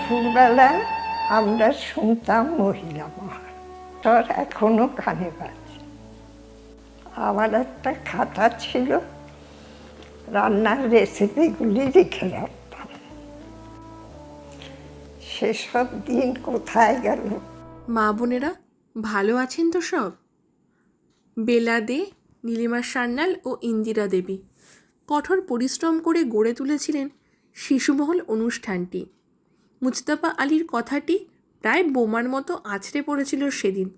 দুপুরবেলা আমরা শুনতাম মহিলা মহান তোর এখনও কানে বাজে। আমার একটা খাতা ছিল, রান্নার রেসিপিগুলি লিখে রাখতাম। সেসব দিন কোথায় গেল? মা বোনেরা, ভালো আছেন তো সব? বেলা দে, নীলিমা সান্যাল ও ইন্দিরা দেবী। কঠোর পরিশ্রম করে গড়ে তুলেছিলেন শিশুমহল অনুষ্ঠানটি। মুজতাবা আলীর কথাটি প্রায় বোমার মতো আছড়ে পড়েছিল সেদিন।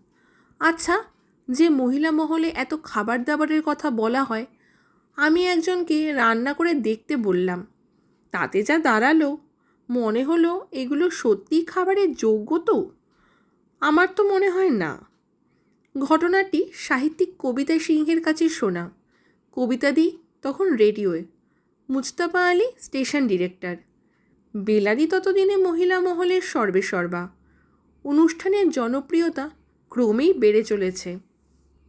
আচ্ছা যে মহিলা মহলে এত খাবার দাবারের কথা বলা হয়, আমি একজনকে রান্না করে দেখতে বললাম। তাতে যা দাঁড়াল, মনে হলো এগুলো সত্যিই খাবারের যোগ্য তো? আমার তো মনে হয় না। ঘটনাটি সাহিত্যিক কবিতা সিংহের কাছে শোনা। কবিতাদি তখন রেডিওয়ে। Mujtaba Ali station director. বেলাদি ততদিনে মহিলা মহলের সর্বে সর্বা অনুষ্ঠানের জনপ্রিয়তা ক্রমেই বেড়ে চলেছে।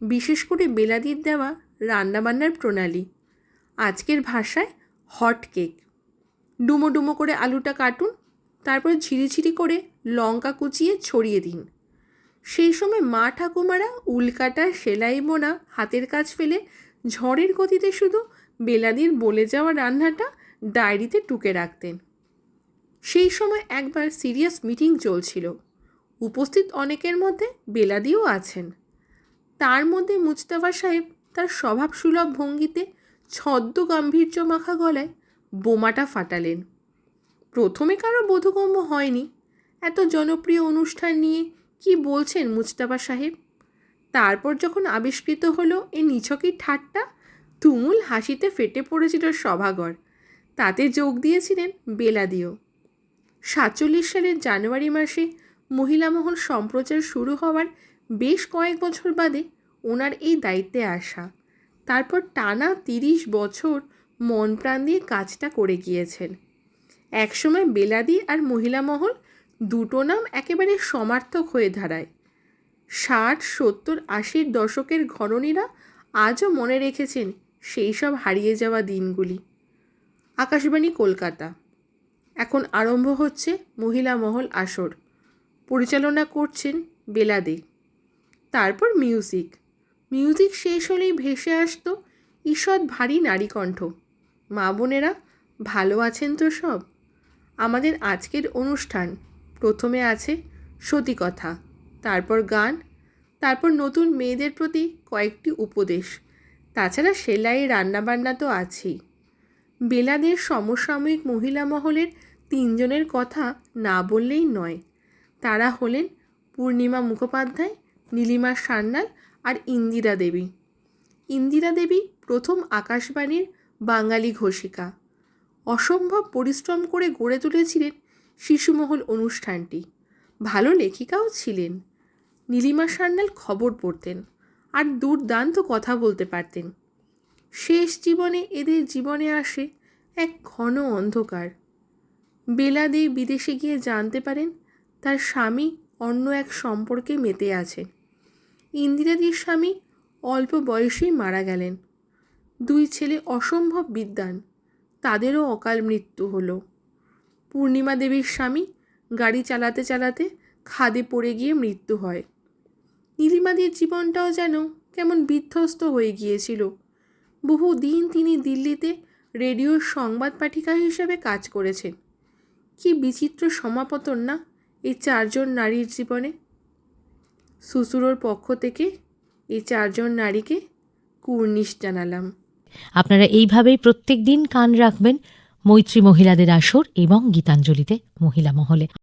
বিশেষ করে বেলাদির দেওয়া রান্নাবান্নার প্রণালী। আজকের ভাষায় হট কেক। ডুমো ডুমো করে আলুটা কাটুন, তারপর ঝিরিঝিরি করে লঙ্কা কুচিয়ে ছড়িয়ে দিন। সেই সময় মা ঠাকুমারা উলকাটা সেলাই বোনা হাতের কাজ ফেলে ঝড়ের গতিতে শুধু বেলাদির বলে যাওয়া রান্নাটা ডায়েরিতে টুকে রাখতেন। সেই সময় একবার সিরিয়াস মিটিং চলছিল। উপস্থিত অনেকের মধ্যে বেলাদিও আছেন। তার মধ্যে মুজতাবা সাহেব তার স্বভাবসুলভ ভঙ্গিতে ছদ্ম গাম্ভীর্য মাখা গলায় বোমাটা ফাটালেন। প্রথমে কারও বোধগম্য হয়নি। এত জনপ্রিয় অনুষ্ঠান নিয়ে কি বলছেন মুজতাবা সাহেব? তারপর যখন আবিষ্কৃত হলো এ নিছকই ঠাট্টা, তুমুল হাসিতে ফেটে পড়েছিল সভাগর তাতে যোগ দিয়েছিলেন বেলাদিও। সাতচল্লিশ সালের জানুয়ারি মাসে মহিলা মহল সম্প্রচার শুরু হওয়ার বেশ কয়েক বছর বাদে ওনার এই দায়িত্বে আসা। তারপর টানা তিরিশ বছর মন প্রাণ দিয়ে কাজটা করে গিয়েছেন। একসময় বেলাদি আর মহিলা মহল দুটো নাম একেবারে সমার্থক হয়ে দাঁড়ায়। ষাট, সত্তর, আশির দশকের ঘরণীরা আজও মনে রেখেছেন সেই সব হারিয়ে যাওয়া দিনগুলি। আকাশবাণী, কলকাতা। এখন আরম্ভ হচ্ছে মহিলা মহল আসর। পরিচালনা করছেন বেলাদে। তারপর মিউজিক। মিউজিক শেষ হলেই ভেসে আসতো ঈষৎ ভারী নারী কণ্ঠ। মা বোনেরা, ভালো আছেন তো সব? আমাদের আজকের অনুষ্ঠান। প্রথমে আছে সতী কথা তারপর গান, তারপর নতুন মেয়েদের প্রতি কয়েকটি উপদেশ। তাছাড়া সেলাই রান্নাবান্না তো আছেই। বেলাদের সমসাময়িক মহিলা মহলের তিনজনের কথা না বললেই নয়। তারা হলেন পূর্ণিমা মুখোপাধ্যায়, নীলিমা সান্যাল আর ইন্দিরা দেবী। ইন্দিরা দেবী প্রথম আকাশবাণীর বাঙালি ঘোষিকা। অসম্ভব পরিশ্রম করে গড়ে তুলেছিলেন শিশুমহল অনুষ্ঠানটি। ভালো লেখিকাও ছিলেন। নীলিমা সান্যাল খবর পড়তেন আর দুর্দান্ত কথা বলতে পারতেন। শেষ জীবনে এদের জীবনে আসে এক ঘন অন্ধকার। বেলাদে বিদেশে গিয়ে জানতে পারেন তার স্বামী অন্য এক সম্পর্কে মেতে আছেন ইন্দিরাদির স্বামী অল্প বয়সেই মারা গেলেন। দুই ছেলে অসম্ভব বিদ্বান, তাদেরও অকাল মৃত্যু হলো। পূর্ণিমা দেবীর স্বামী গাড়ি চালাতে চালাতে খাদে পড়ে গিয়ে মৃত্যু হয়। নীলিমাদির জীবনটাও যেন কেমন বিধ্বস্ত হয়ে গিয়েছিল। বহু দিন তিনি দিল্লিতে রেডিওর সংবাদ পাঠিকা হিসেবে কাজ করেছেন। কি বিচিত্র সমাপতন না এই চারজন নারীর জীবনে। শ্বশুরোর পক্ষ থেকে এই চারজন নারীকে কুর্নিশ জানালাম। আপনারা এইভাবেই প্রত্যেক দিন কান রাখবেন মৈত্রী মহিলাদের আসর এবং গীতাঞ্জলিতে মহিলা মহলে।